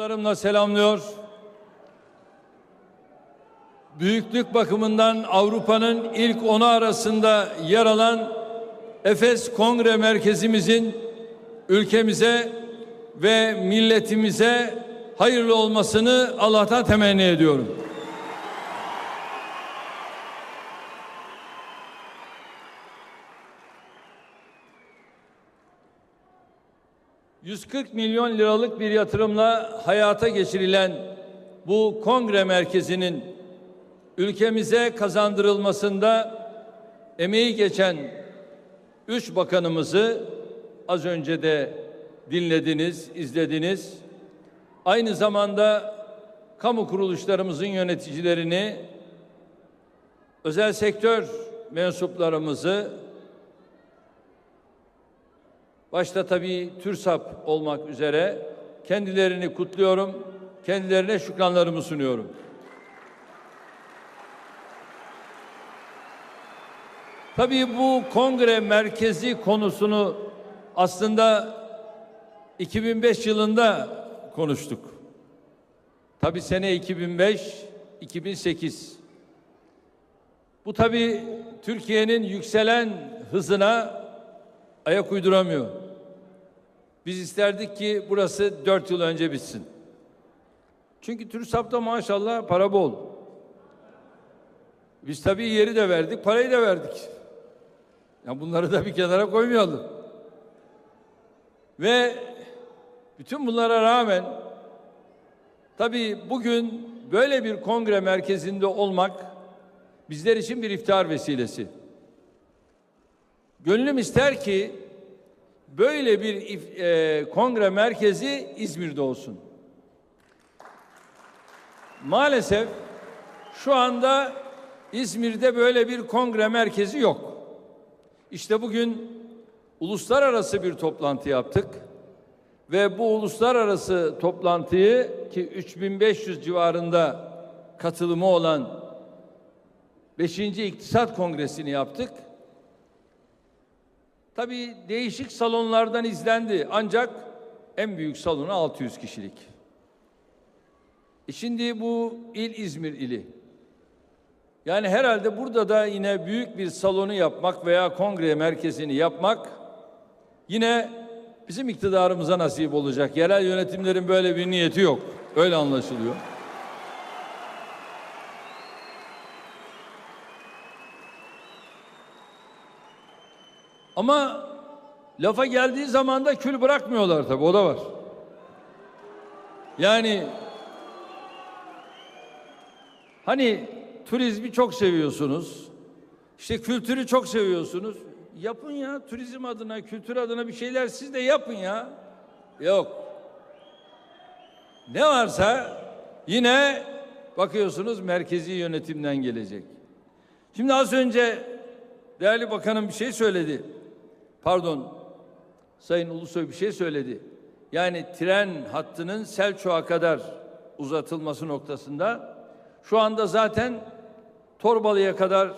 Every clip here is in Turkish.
saygılarımla selamlıyor. Büyüklük bakımından Avrupa'nın ilk onu arasında yer alan Efes Kongre Merkezimizin ülkemize ve milletimize hayırlı olmasını Allah'tan temenni ediyorum. ...140 milyon liralık bir yatırımla hayata geçirilen bu kongre merkezinin ülkemize kazandırılmasında emeği geçen üç bakanımızı az önce de dinlediniz, izlediniz. Aynı zamanda kamu kuruluşlarımızın yöneticilerini, özel sektör mensuplarımızı, başta tabii TÜRSAP olmak üzere kendilerini kutluyorum, kendilerine şükranlarımı sunuyorum. Tabii bu kongre merkezi konusunu aslında 2005 yılında konuştuk. Tabii sene 2005, 2008. Bu tabii Türkiye'nin yükselen hızına ayak uyduramıyor. Biz isterdik ki burası dört yıl önce bitsin. Çünkü TÜRSAP'ta maşallah para bol. Biz tabii yeri de verdik, parayı da verdik. Ya bunları da bir kenara koymayalım. Ve bütün bunlara rağmen tabii bugün böyle bir kongre merkezinde olmak bizler için bir iftar vesilesi. Gönlüm ister ki böyle bir e, kongre merkezi İzmir'de olsun. Maalesef şu anda İzmir'de böyle bir kongre merkezi yok. İşte bugün uluslararası bir toplantı yaptık ve bu uluslararası toplantıyı ki 3500 civarında katılımı olan 5. İktisat Kongresi'ni yaptık. Tabii değişik salonlardan izlendi ancak en büyük salonu 600 kişilik. E şimdi bu il İzmir ili. Yani herhalde burada da yine büyük bir salonu yapmak veya kongre merkezini yapmak yine bizim iktidarımıza nasip olacak. Yerel yönetimlerin böyle bir niyeti yok. Öyle anlaşılıyor. Ama lafa geldiği zaman da kül bırakmıyorlar tabii o da var. Yani hani turizmi çok seviyorsunuz. İşte kültürü çok seviyorsunuz. Yapın ya turizm adına, kültür adına bir şeyler siz de yapın ya. Yok. Ne varsa yine bakıyorsunuz merkezi yönetimden gelecek. Şimdi az önce değerli bakanım bir şey söyledi. Pardon. Sayın Ulusoy bir şey söyledi. Yani tren hattının Selçuk'a kadar uzatılması noktasında şu anda zaten Torbalı'ya kadar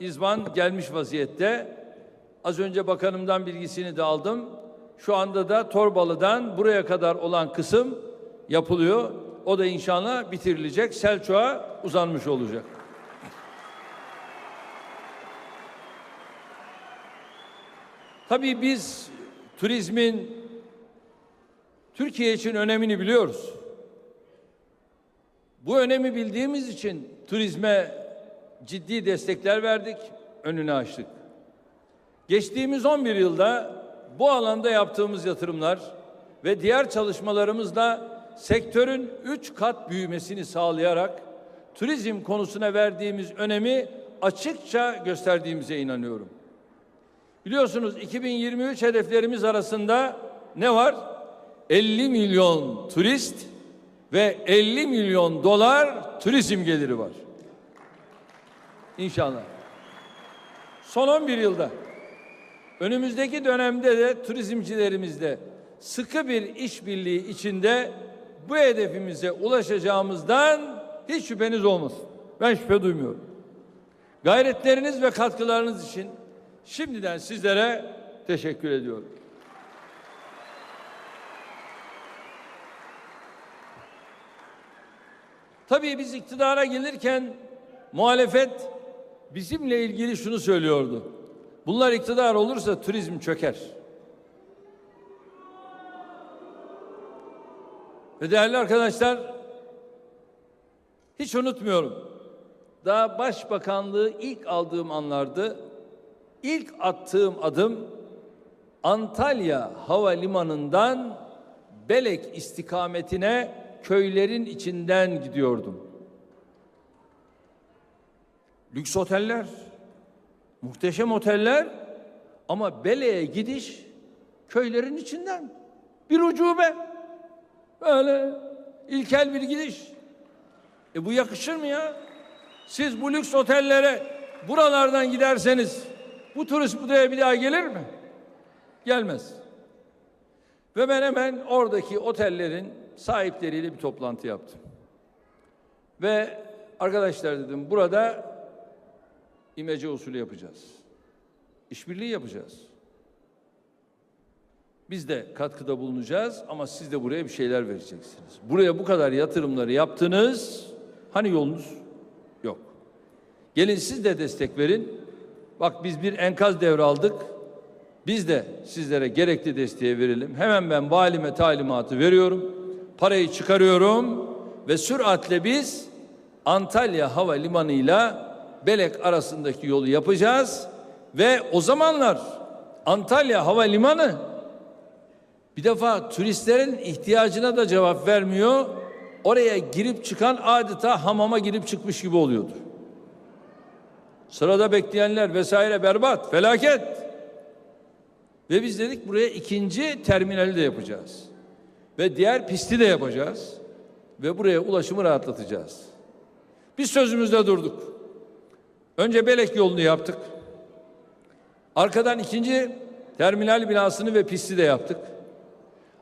izban gelmiş vaziyette. Az önce bakanımdan bilgisini de aldım. Şu anda da Torbalı'dan buraya kadar olan kısım yapılıyor. O da inşallah bitirilecek. Selçuk'a uzanmış olacak. Tabii biz turizmin Türkiye için önemini biliyoruz. Bu önemi bildiğimiz için turizme ciddi destekler verdik, önünü açtık. Geçtiğimiz 11 yılda bu alanda yaptığımız yatırımlar ve diğer çalışmalarımızla sektörün 3 kat büyümesini sağlayarak turizm konusuna verdiğimiz önemi açıkça gösterdiğimize inanıyorum. Biliyorsunuz 2023 hedeflerimiz arasında ne var? 50 milyon turist ve 50 milyon dolar turizm geliri var. İnşallah. Son 11 yılda önümüzdeki dönemde de turizmcilerimizle sıkı bir işbirliği içinde bu hedefimize ulaşacağımızdan hiç şüpheniz olmasın. Ben şüphe duymuyorum. Gayretleriniz ve katkılarınız için şimdiden sizlere teşekkür ediyorum. Tabii biz iktidara gelirken muhalefet bizimle ilgili şunu söylüyordu. Bunlar iktidar olursa turizm çöker. Ve değerli arkadaşlar hiç unutmuyorum. Daha başbakanlığı ilk aldığım anlarda ilk attığım adım Antalya Havalimanı'ndan Belek istikametine köylerin içinden gidiyordum. Lüks oteller, muhteşem oteller ama Belek'e gidiş köylerin içinden. Bir ucube. Böyle ilkel bir gidiş. E bu yakışır mı ya? Siz bu lüks otellere buralardan giderseniz bu turist buraya bir daha gelir mi? Gelmez. Ve ben hemen oradaki otellerin sahipleriyle bir toplantı yaptım. Ve arkadaşlar dedim burada imece usulü yapacağız. İşbirliği yapacağız. Biz de katkıda bulunacağız ama siz de buraya bir şeyler vereceksiniz. Buraya bu kadar yatırımları yaptınız. Hani yolunuz yok. Gelin siz de destek verin. Bak biz bir enkaz devraldık. Biz de sizlere gerekli desteği verelim. Hemen ben valime talimatı veriyorum. Parayı çıkarıyorum ve süratle biz Antalya Havalimanı'yla Belek arasındaki yolu yapacağız ve o zamanlar Antalya Havalimanı bir defa turistlerin ihtiyacına da cevap vermiyor. Oraya girip çıkan adeta hamama girip çıkmış gibi oluyordu. Sırada bekleyenler vesaire berbat, felaket. Ve biz dedik buraya ikinci terminali de yapacağız. Ve diğer pisti de yapacağız. Ve buraya ulaşımı rahatlatacağız. Biz sözümüzde durduk. Önce Belek yolunu yaptık. Arkadan ikinci terminal binasını ve pisti de yaptık.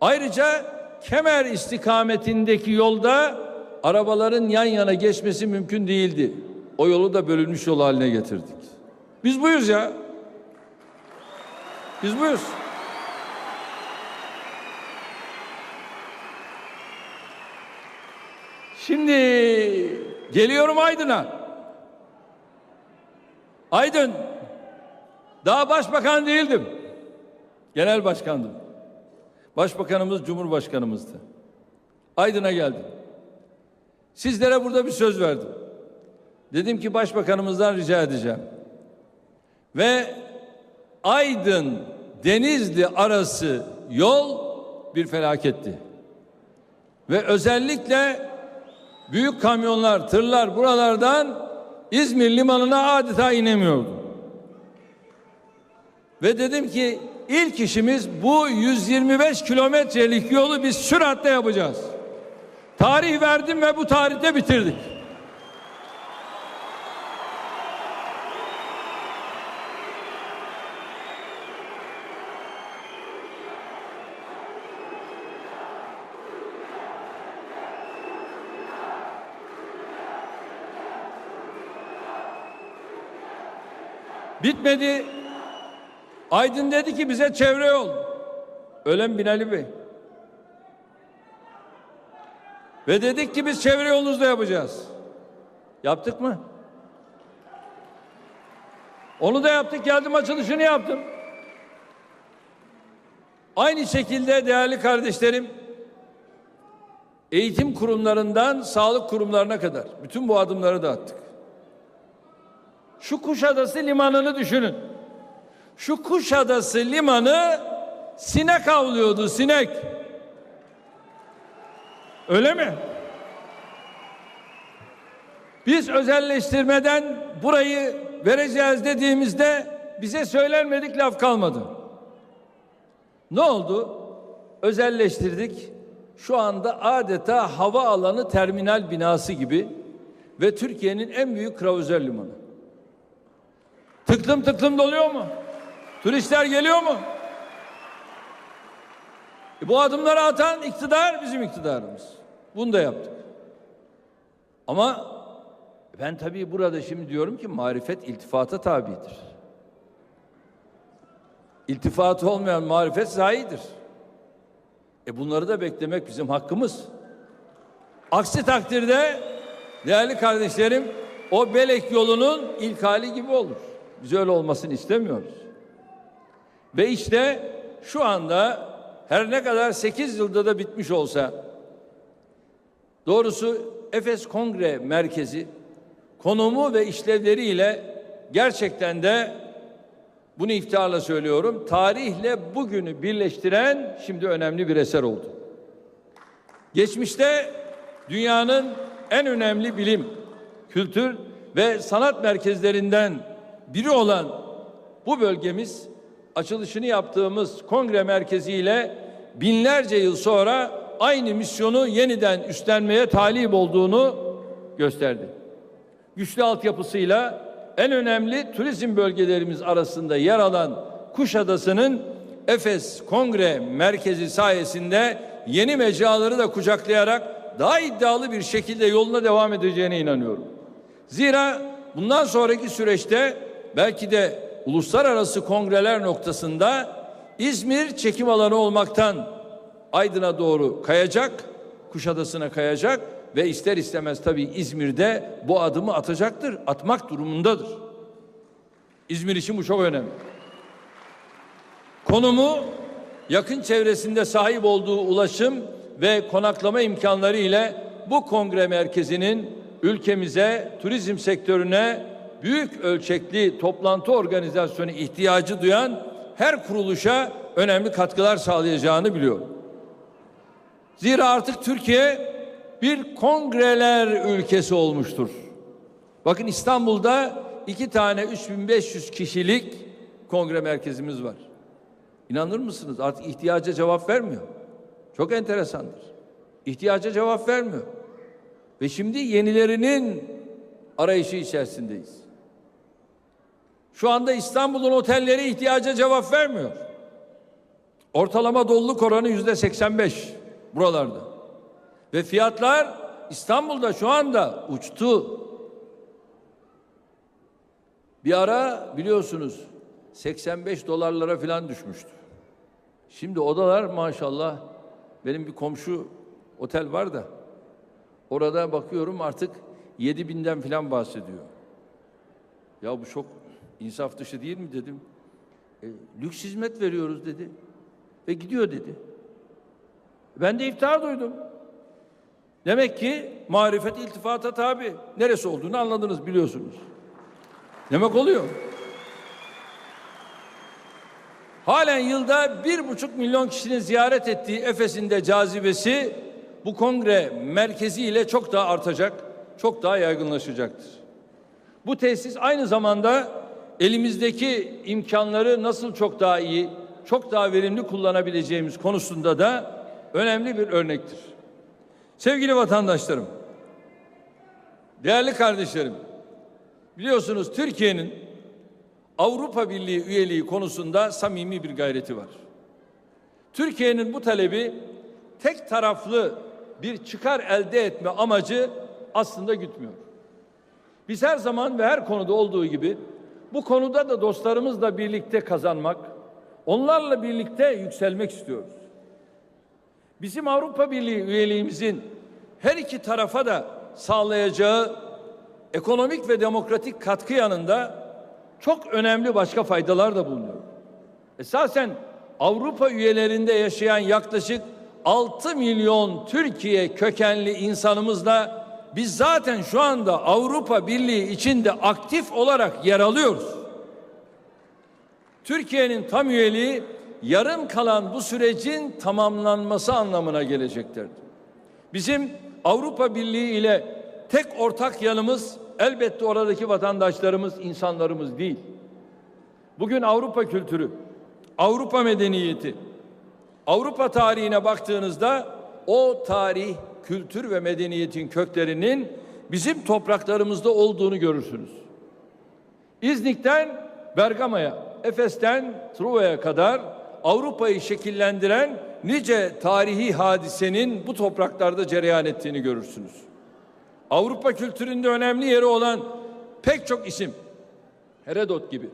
Ayrıca Kemer istikametindeki yolda arabaların yan yana geçmesi mümkün değildi. O yolu da bölünmüş yol haline getirdik. Biz buyuz ya. Biz buyuz. Şimdi geliyorum Aydın'a. Aydın. Daha başbakan değildim. Genel başkandım. Başbakanımız Cumhurbaşkanımızdı. Aydın'a geldim. Sizlere burada bir söz verdim. Dedim ki başbakanımızdan rica edeceğim. Ve Aydın Denizli arası yol bir felaketti. Ve özellikle büyük kamyonlar, tırlar buralardan İzmir limanına adeta inemiyordu. Ve dedim ki ilk işimiz bu 125 kilometrelik yolu biz süratle yapacağız. Tarih verdim ve bu tarihte bitirdik. Bitmedi. Aydın dedi ki bize çevre yol. Öyle mi Binali Bey? Ve dedik ki biz çevre yolunuzda yapacağız. Yaptık mı? Onu da yaptık. Geldim açılışını yaptım. Aynı şekilde değerli kardeşlerim eğitim kurumlarından sağlık kurumlarına kadar bütün bu adımları da attık. Şu Kuşadası limanını düşünün. Şu Kuşadası limanı sinek avlıyordu sinek. Öyle mi? Biz özelleştirmeden burayı vereceğiz dediğimizde bize söylenmedik laf kalmadı. Ne oldu? Özelleştirdik. Şu anda adeta hava alanı terminal binası gibi ve Türkiye'nin en büyük kravuzör limanı. Tıklım tıklım doluyor mu? Turistler geliyor mu? E bu adımları atan iktidar bizim iktidarımız. Bunu da yaptık. Ama ben tabii burada şimdi diyorum ki marifet iltifata tabidir. İltifatı olmayan marifet zayidir. E bunları da beklemek bizim hakkımız. Aksi takdirde Değerli kardeşlerim, o Belek yolunun ilk hali gibi olur. Biz öyle olmasını istemiyoruz. Ve işte şu anda her ne kadar 8 yılda da bitmiş olsa doğrusu Efes Kongre Merkezi konumu ve işlevleriyle gerçekten de bunu iftiharla söylüyorum. Tarihle bugünü birleştiren şimdi önemli bir eser oldu. Geçmişte dünyanın en önemli bilim, kültür ve sanat merkezlerinden biri olan bu bölgemiz açılışını yaptığımız kongre merkeziyle binlerce yıl sonra aynı misyonu yeniden üstlenmeye talip olduğunu gösterdi. Güçlü altyapısıyla en önemli turizm bölgelerimiz arasında yer alan Kuşadası'nın Efes Kongre Merkezi sayesinde yeni mecraları da kucaklayarak daha iddialı bir şekilde yoluna devam edeceğine inanıyorum. Zira bundan sonraki süreçte belki de uluslararası kongreler noktasında İzmir çekim alanı olmaktan Aydın'a doğru kayacak, Kuşadası'na kayacak ve ister istemez tabii İzmir'de bu adımı atacaktır, atmak durumundadır. İzmir için bu çok önemli. Konumu yakın çevresinde sahip olduğu ulaşım ve konaklama imkanları ile bu kongre merkezinin ülkemize, turizm sektörüne büyük ölçekli toplantı organizasyonu ihtiyacı duyan her kuruluşa önemli katkılar sağlayacağını biliyorum. Zira artık Türkiye bir kongreler ülkesi olmuştur. Bakın İstanbul'da iki tane 3500 kişilik kongre merkezimiz var. İnanır mısınız? Artık ihtiyaca cevap vermiyor. Çok enteresandır. İhtiyaca cevap vermiyor. Ve şimdi yenilerinin arayışı içerisindeyiz. Şu anda İstanbul'un otelleri ihtiyaca cevap vermiyor. Ortalama doluluk oranı yüzde 85 buralarda. Ve fiyatlar İstanbul'da şu anda uçtu. Bir ara biliyorsunuz 85 dolarlara falan düşmüştü. Şimdi odalar maşallah benim bir komşu otel var da orada bakıyorum artık 7 binden falan bahsediyor. Ya bu çok insaf dışı değil mi dedim. E, lüks hizmet veriyoruz dedi. Ve gidiyor dedi. Ben de iftihar duydum. Demek ki marifet iltifata tabi. Neresi olduğunu anladınız biliyorsunuz. Demek oluyor. Halen yılda bir buçuk milyon kişinin ziyaret ettiği Efes'in de cazibesi bu kongre merkezi ile çok daha artacak, çok daha yaygınlaşacaktır. Bu tesis aynı zamanda elimizdeki imkanları nasıl çok daha iyi, çok daha verimli kullanabileceğimiz konusunda da önemli bir örnektir. Sevgili vatandaşlarım, değerli kardeşlerim, biliyorsunuz Türkiye'nin Avrupa Birliği üyeliği konusunda samimi bir gayreti var. Türkiye'nin bu talebi tek taraflı bir çıkar elde etme amacı aslında gütmüyor. Biz her zaman ve her konuda olduğu gibi bu konuda da dostlarımızla birlikte kazanmak, onlarla birlikte yükselmek istiyoruz. Bizim Avrupa Birliği üyeliğimizin her iki tarafa da sağlayacağı ekonomik ve demokratik katkı yanında çok önemli başka faydalar da bulunuyor. Esasen Avrupa üyelerinde yaşayan yaklaşık 6 milyon Türkiye kökenli insanımızla biz zaten şu anda Avrupa Birliği içinde aktif olarak yer alıyoruz. Türkiye'nin tam üyeliği yarım kalan bu sürecin tamamlanması anlamına gelecektir. Bizim Avrupa Birliği ile tek ortak yanımız elbette oradaki vatandaşlarımız, insanlarımız değil. Bugün Avrupa kültürü, Avrupa medeniyeti, Avrupa tarihine baktığınızda o tarih, kültür ve medeniyetin köklerinin bizim topraklarımızda olduğunu görürsünüz. İznik'ten Bergama'ya, Efes'ten Truva'ya kadar Avrupa'yı şekillendiren nice tarihi hadisenin bu topraklarda cereyan ettiğini görürsünüz. Avrupa kültüründe önemli yeri olan pek çok isim, Herodot gibi,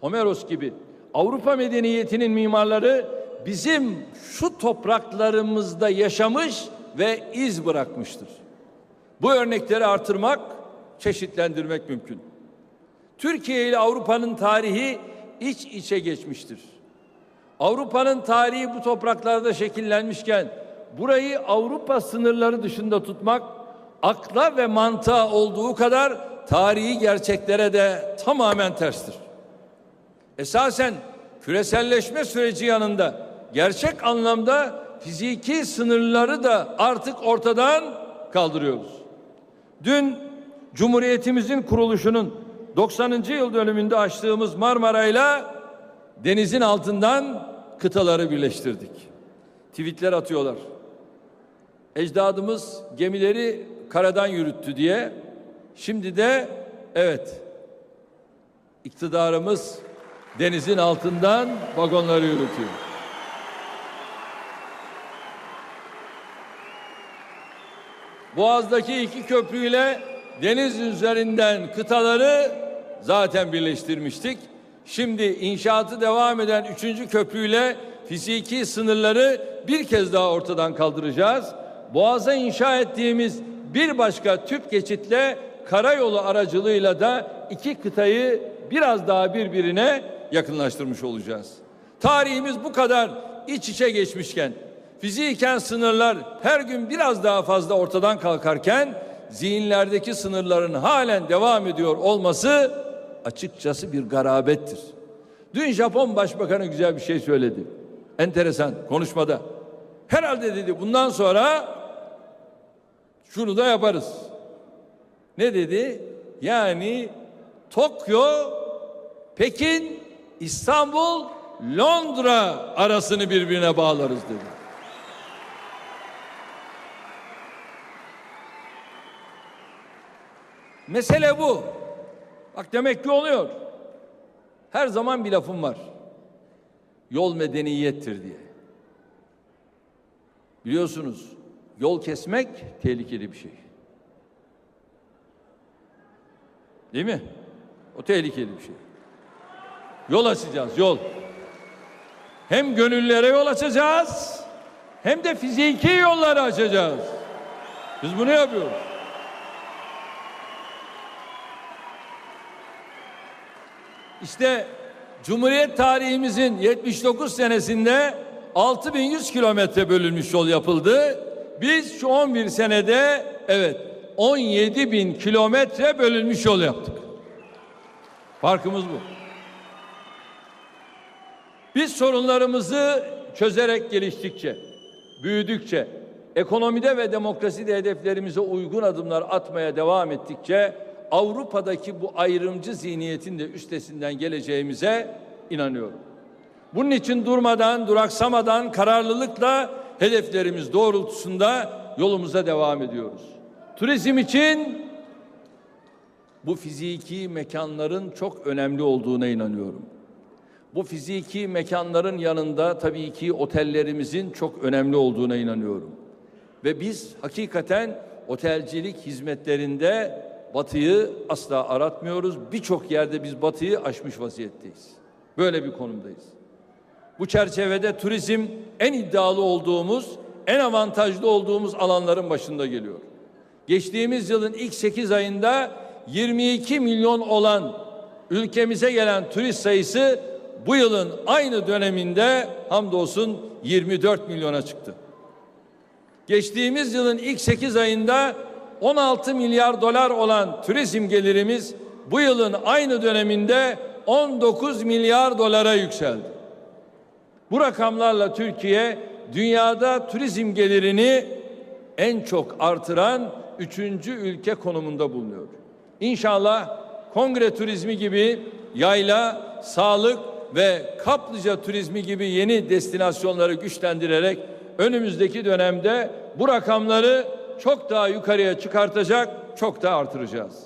Homeros gibi Avrupa medeniyetinin mimarları bizim şu topraklarımızda yaşamış ve iz bırakmıştır. Bu örnekleri artırmak, çeşitlendirmek mümkün. Türkiye ile Avrupa'nın tarihi iç içe geçmiştir. Avrupa'nın tarihi bu topraklarda şekillenmişken burayı Avrupa sınırları dışında tutmak akla ve mantığa olduğu kadar tarihi gerçeklere de tamamen terstir. Esasen küreselleşme süreci yanında gerçek anlamda fiziki sınırları da artık ortadan kaldırıyoruz. Dün Cumhuriyetimizin kuruluşunun 90. yıl dönümünde açtığımız Marmara'yla denizin altından kıtaları birleştirdik. Tweetler atıyorlar. Ecdadımız gemileri karadan yürüttü diye. Şimdi de evet iktidarımız denizin altından vagonları yürütüyor. Boğaz'daki iki köprüyle deniz üzerinden kıtaları zaten birleştirmiştik. Şimdi inşaatı devam eden üçüncü köprüyle fiziki sınırları bir kez daha ortadan kaldıracağız. Boğaz'a inşa ettiğimiz bir başka tüp geçitle karayolu aracılığıyla da iki kıtayı biraz daha birbirine yakınlaştırmış olacağız. Tarihimiz bu kadar iç içe geçmişken, fiziken sınırlar her gün biraz daha fazla ortadan kalkarken, zihinlerdeki sınırların halen devam ediyor olması açıkçası bir garabettir. Dün Japon Başbakanı güzel bir şey söyledi. Enteresan konuşmada. Herhalde dedi bundan sonra şunu da yaparız. Ne dedi? Yani Tokyo, Pekin, İstanbul, Londra arasını birbirine bağlarız dedi. Mesele bu. Bak demek ki oluyor. Her zaman bir lafım var. Yol medeniyettir diye. Biliyorsunuz yol kesmek tehlikeli bir şey. Değil mi? O tehlikeli bir şey. Yol açacağız, yol. Hem gönüllere yol açacağız, hem de fiziki yolları açacağız. Biz bunu yapıyoruz. İşte Cumhuriyet tarihimizin 79 senesinde 6100 kilometre bölünmüş yol yapıldı. Biz şu 11 senede evet 17 bin kilometre bölünmüş yol yaptık. Farkımız bu. Biz sorunlarımızı çözerek geliştikçe, büyüdükçe, ekonomide ve demokraside hedeflerimize uygun adımlar atmaya devam ettikçe Avrupa'daki bu ayrımcı zihniyetin de üstesinden geleceğimize inanıyorum. Bunun için durmadan, duraksamadan, kararlılıkla hedeflerimiz doğrultusunda yolumuza devam ediyoruz. Turizm için bu fiziki mekanların çok önemli olduğuna inanıyorum. Bu fiziki mekanların yanında tabii ki otellerimizin çok önemli olduğuna inanıyorum. Ve biz hakikaten otelcilik hizmetlerinde batıyı asla aratmıyoruz. Birçok yerde biz batıyı aşmış vaziyetteyiz. Böyle bir konumdayız. Bu çerçevede turizm en iddialı olduğumuz, en avantajlı olduğumuz alanların başında geliyor. Geçtiğimiz yılın ilk 8 ayında 22 milyon olan ülkemize gelen turist sayısı bu yılın aynı döneminde hamdolsun 24 milyona çıktı. Geçtiğimiz yılın ilk 8 ayında 16 milyar dolar olan turizm gelirimiz bu yılın aynı döneminde 19 milyar dolara yükseldi. Bu rakamlarla Türkiye dünyada turizm gelirini en çok artıran üçüncü ülke konumunda bulunuyor. İnşallah kongre turizmi gibi yayla, sağlık ve kaplıca turizmi gibi yeni destinasyonları güçlendirerek önümüzdeki dönemde bu rakamları çok daha yukarıya çıkartacak, çok daha artıracağız.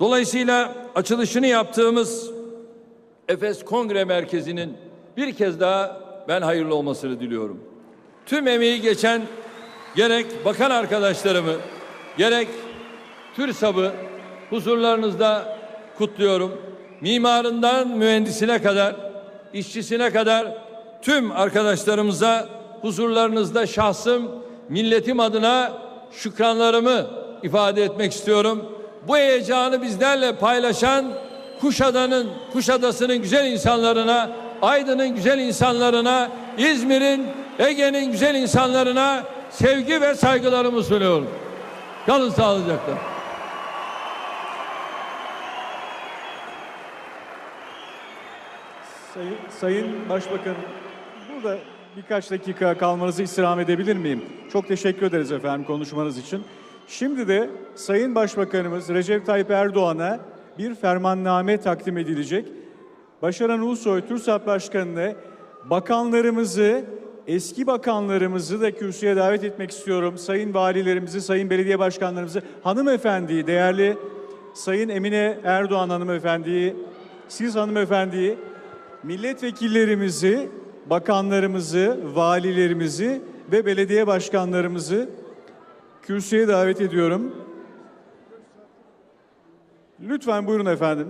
Dolayısıyla açılışını yaptığımız Efes Kongre Merkezi'nin bir kez daha ben hayırlı olmasını diliyorum. Tüm emeği geçen gerek bakan arkadaşlarımı, gerek TÜRSAB'ı huzurlarınızda kutluyorum. Mimarından mühendisine kadar, işçisine kadar tüm arkadaşlarımıza huzurlarınızda şahsım, milletim adına şükranlarımı ifade etmek istiyorum. Bu heyecanı bizlerle paylaşan Kuşada'nın, Kuşadası'nın güzel insanlarına, Aydın'ın güzel insanlarına, İzmir'in, Ege'nin güzel insanlarına sevgi ve saygılarımı sunuyorum. Kalın sağlıcakla. Sayın, Sayın Başbakan, burada birkaç dakika kalmanızı istirham edebilir miyim? Çok teşekkür ederiz efendim konuşmanız için. Şimdi de Sayın Başbakanımız Recep Tayyip Erdoğan'a bir fermanname takdim edilecek. Başaran Ulusoy TÜRSAP Başkanı'nı, bakanlarımızı, eski bakanlarımızı da kürsüye davet etmek istiyorum. Sayın valilerimizi, sayın belediye başkanlarımızı, hanımefendiyi, değerli Sayın Emine Erdoğan hanımefendiyi, siz hanımefendiyi, milletvekillerimizi, bakanlarımızı, valilerimizi ve belediye başkanlarımızı kürsüye davet ediyorum. Lütfen buyurun efendim.